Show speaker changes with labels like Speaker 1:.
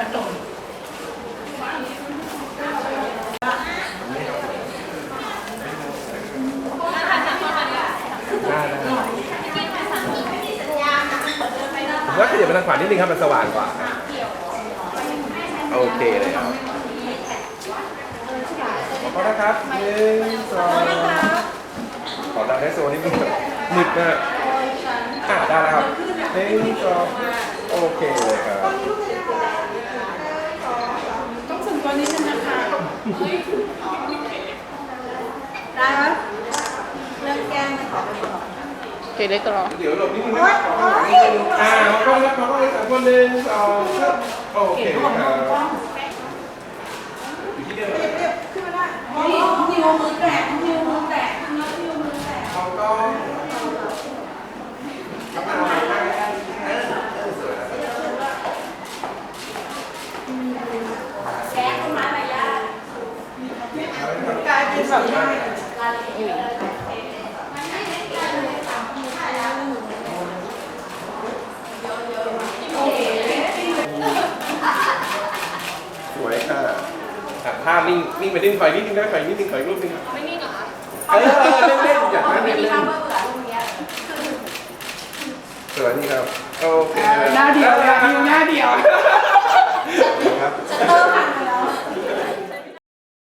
Speaker 1: ได้ได้ผมว่าขยับไปทางขวานิดนึงครับ มันสว่างกว่า โอเคเลยครับขอบคุณนะครับหนึ่งสองขอดังให้โซนิดนึงมืดมากอ่าได้แล้วครับหนึ่งสองโอเคเลยครับ
Speaker 2: ต้องสูงตัวนิดนึงนะคะ
Speaker 3: ได้ไหมเรื่องแกล้งไม่ขอไปก่อน
Speaker 2: เคเล็กก็รอ
Speaker 1: เดี๋ยวหลบนิดนึงนะครับขอหลบนิดนึงอ่าขอบคุณครับขอบคุณครับคนหนึ่งสองครับโอเคครับอยู่ที่เดิม
Speaker 3: เรียบขึ้นมาได้นี่นิ้วมือแตะนิ้วมือแตะนิ้วนิ้วมือแตะ
Speaker 1: เขาก็กำลังไปได้เออเออสวยนะ
Speaker 3: แก๊สต้นไม้ใบหญ้า กลายเป็น แบบว่า
Speaker 1: สวยค่ะอะภาพนิ่งนิ่งไปนิ่งถอยนิดนึงนะถอยนิดนึงถอยรูปนึง
Speaker 2: ไม่นิ่งเหรอคะ
Speaker 1: เออเออเล่นๆอย่างนั้น
Speaker 3: ไม่มี
Speaker 1: เล่น
Speaker 3: คำว่าเบื่อตรงเนี้ย
Speaker 1: ๆสวยนี่ครับโอเค
Speaker 2: หน้าเดียวหน้าเดียวหน้าเดียว